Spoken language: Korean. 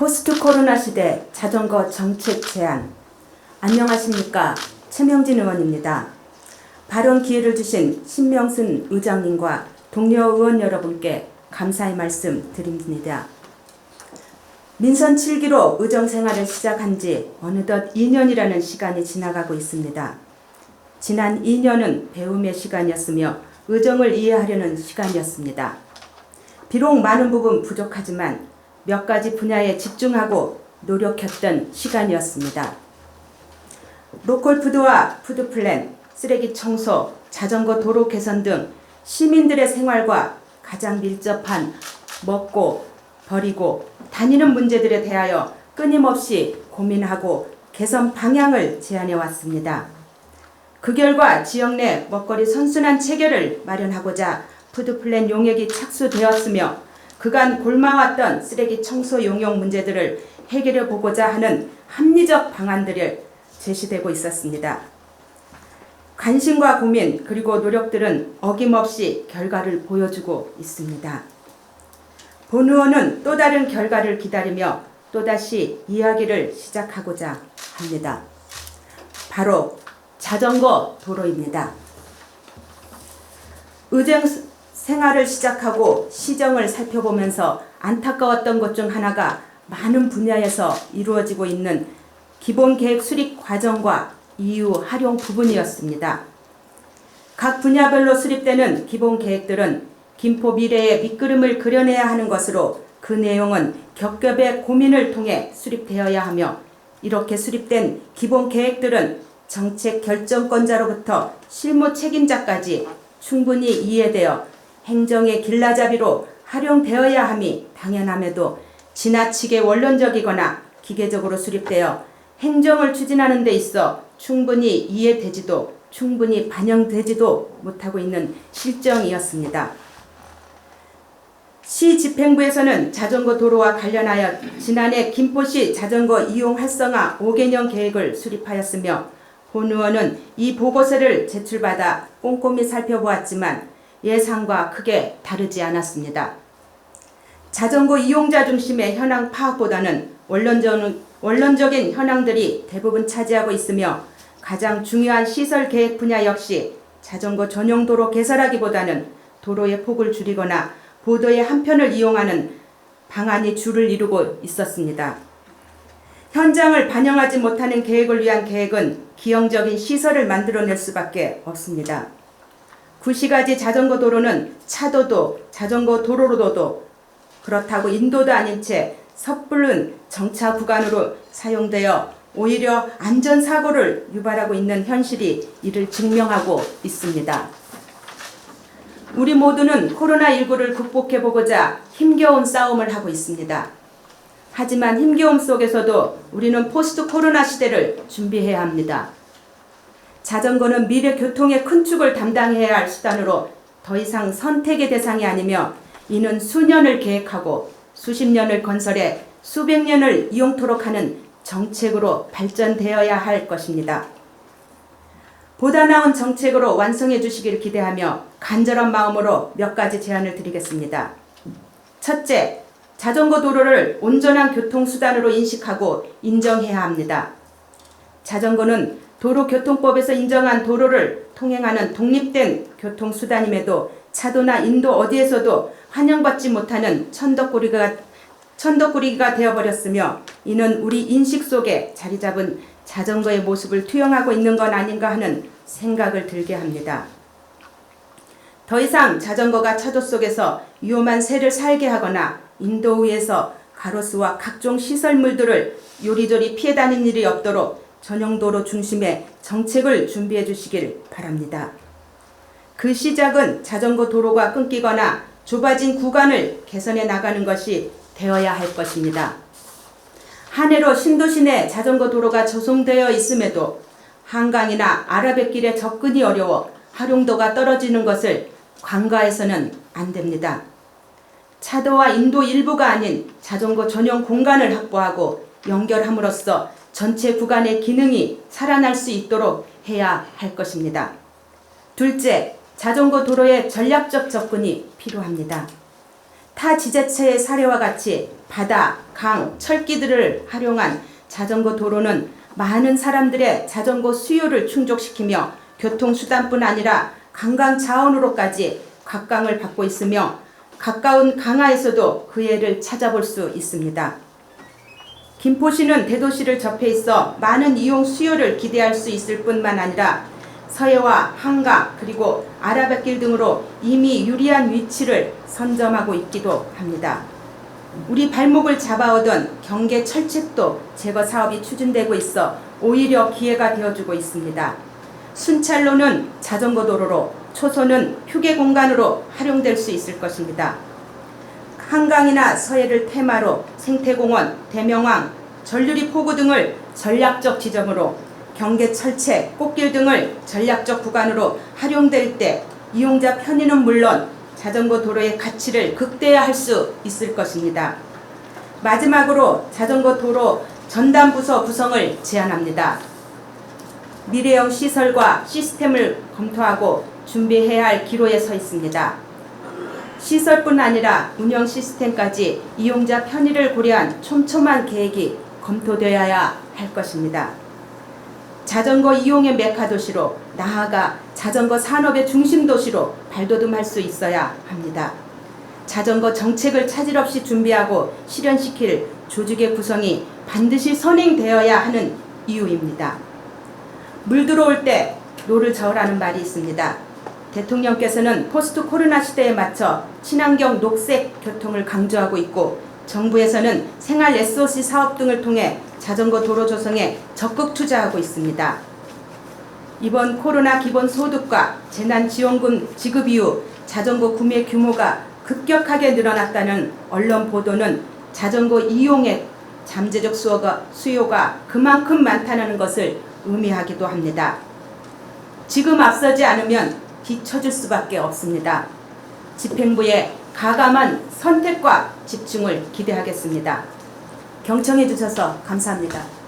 포스트 코로나 시대 자전거 정책 제안. 안녕하십니까. 최명진 의원입니다. 발언 기회를 주신 신명순 의장님과 동료 의원 여러분께 감사의 말씀 드립니다. 민선 7기로 의정 생활을 시작한 지 어느덧 2년이라는 시간이 지나가고 있습니다. 지난 2년은 배움의 시간이었으며 의정을 이해하려는 시간이었습니다. 비록 많은 부분 부족하지만 몇 가지 분야에 집중하고 노력했던 시간이었습니다. 로컬 푸드와 푸드 플랜, 쓰레기 청소, 자전거 도로 개선 등 시민들의 생활과 가장 밀접한 먹고 버리고 다니는 문제들에 대하여 끊임없이 고민하고 개선 방향을 제안해 왔습니다. 그 결과 지역 내 먹거리 선순환 체계를 마련하고자 푸드플랜 용역이 착수되었으며 그간 골마왔던 쓰레기 청소 용역 문제들을 해결해 보고자 하는 합리적 방안들을 제시되고 있었습니다. 관심과 고민 그리고 노력들은 어김없이 결과를 보여주고 있습니다. 본 의원은 또 다른 결과를 기다리며 또다시 이야기를 시작하고자 합니다. 바로 자전거 도로입니다. 의정 생활을 시작하고 시정을 살펴보면서 안타까웠던 것 중 하나가 많은 분야에서 이루어지고 있는 기본 계획 수립 과정과 이유 활용 부분이었습니다. 각 분야별로 수립되는 기본 계획들은 김포 미래의 밑그림을 그려내야 하는 것으로 그 내용은 겹겹의 고민을 통해 수립되어야 하며 이렇게 수립된 기본 계획들은 정책 결정권자로부터 실무 책임자까지 충분히 이해되어 행정의 길라잡이로 활용되어야 함이 당연함에도 지나치게 원론적이거나 기계적으로 수립되어 행정을 추진하는 데 있어 충분히 이해되지도 충분히 반영되지도 못하고 있는 실정이었습니다. 시 집행부에서는 자전거 도로와 관련하여 지난해 김포시 자전거 이용 활성화 5개년 계획을 수립하였으며 본 의원은 이 보고서를 제출받아 꼼꼼히 살펴보았지만 예상과 크게 다르지 않았습니다. 자전거 이용자 중심의 현황 파악보다는 원론적, 원론적인 현황들이 대부분 차지하고 있으며 가장 중요한 시설 계획 분야 역시 자전거 전용 도로 개설하기보다는 도로의 폭을 줄이거나 보도의 한편을 이용하는 방안이 주를 이루고 있었습니다. 현장을 반영하지 못하는 계획을 위한 계획은 기형적인 시설을 만들어낼 수밖에 없습니다. 구시가지 자전거 도로는 차도도 자전거 도로로도 그렇다고 인도도 아닌 채 섣부른 정차 구간으로 사용되어 오히려 안전사고를 유발하고 있는 현실이 이를 증명하고 있습니다. 우리 모두는 코로나19를 극복해보고자 힘겨운 싸움을 하고 있습니다. 하지만 힘겨움 속에서도 우리는 포스트 코로나 시대를 준비해야 합니다. 자전거는 미래 교통의 큰 축을 담당해야 할 수단으로 더 이상 선택의 대상이 아니며 이는 수년을 계획하고 수십 년을 건설해 수백 년을 이용토록 하는 정책으로 발전되어야 할 것입니다. 보다 나은 정책으로 완성해 주시길 기대하며 간절한 마음으로 몇 가지 제안을 드리겠습니다. 첫째, 자전거 도로를 온전한 교통수단으로 인식하고 인정해야 합니다. 자전거는 도로교통법에서 인정한 도로를 통행하는 독립된 교통수단임에도 차도나 인도 어디에서도 환영받지 못하는 천덕꾸리가 천덕꾸리가 되어버렸으며 이는 우리 인식 속에 자리 잡은 자전거의 모습을 투영하고 있는 건 아닌가 하는 생각을 들게 합니다. 더 이상 자전거가 차도 속에서 위험한 새를 살게 하거나 인도 위에서 가로수와 각종 시설물들을 요리조리 피해 다니는 일이 없도록 전용도로 중심의 정책을 준비해 주시길 바랍니다. 그 시작은 자전거 도로가 끊기거나 좁아진 구간을 개선해 나가는 것이 되어야 할 것입니다. 한 해로 신도시 내 자전거 도로가 조성되어 있음에도 한강이나 아라뱃길에 접근이 어려워 활용도가 떨어지는 것을 관가해서는 안 됩니다. 차도와 인도 일부가 아닌 자전거 전용 공간을 확보하고 연결함으로써 전체 구간의 기능이 살아날 수 있도록 해야 할 것입니다. 둘째, 자전거 도로의 전략적 접근이 필요합니다. 타 지자체의 사례와 같이 바다, 강, 철기들을 활용한 자전거 도로는 많은 사람들의 자전거 수요를 충족시키며 교통수단뿐 아니라 관광 자원으로까지 각광을 받고 있으며 가까운 강화에서도 그 애를 찾아볼 수 있습니다. 김포시는 대도시를 접해 있어 많은 이용 수요를 기대할 수 있을 뿐만 아니라 서해와 한강 그리고 아라뱃길 등으로 이미 유리한 위치를 선점하고 있기도 합니다. 우리 발목을 잡아오던 경계 철책도 제거 사업이 추진되고 있어 오히려 기회가 되어주고 있습니다. 순찰로는 자전거 도로로 초소는 휴게 공간으로 활용될 수 있을 것입니다. 한강이나 서해를 테마로 생태공원, 대명왕, 전류리 포구 등을 전략적 지점으로 경계 철책, 꽃길 등을 전략적 구간으로 활용될 때 이용자 편의는 물론 자전거 도로의 가치를 극대화할 수 있을 것입니다. 마지막으로 자전거 도로 전담 부서 구성을 제안합니다. 미래형 시설과 시스템을 검토하고 준비해야 할 기로에 서 있습니다. 시설뿐 아니라 운영 시스템까지 이용자 편의를 고려한 촘촘한 계획이 검토되어야 할 것입니다. 자전거 이용의 메카 도시로 나아가 자전거 산업의 중심 도시로 발돋움할 수 있어야 합니다. 자전거 정책을 차질 없이 준비하고 실현시킬 조직의 구성이 반드시 선행되어야 하는 이유입니다. 물 들어올 때 노를 저으라는 말이 있습니다. 대통령께서는 포스트 코로나 시대에 맞춰 친환경 녹색 교통을 강조하고 있고 정부에서는 생활 SOC 사업 등을 통해 자전거 도로 조성에 적극 투자하고 있습니다. 이번 코로나 기본 소득과 재난 지원금 지급 이후 자전거 구매 규모가 급격하게 늘어났다는 언론 보도는 자전거 이용의 잠재적 수요가, 수요가 그만큼 많다는 것을 의미하기도 합니다. 지금 앞서지 않으면 뒤처질 수밖에 없습니다. 집행부의 가감한 선택과 집중을 기대하겠습니다. 경청해 주셔서 감사합니다.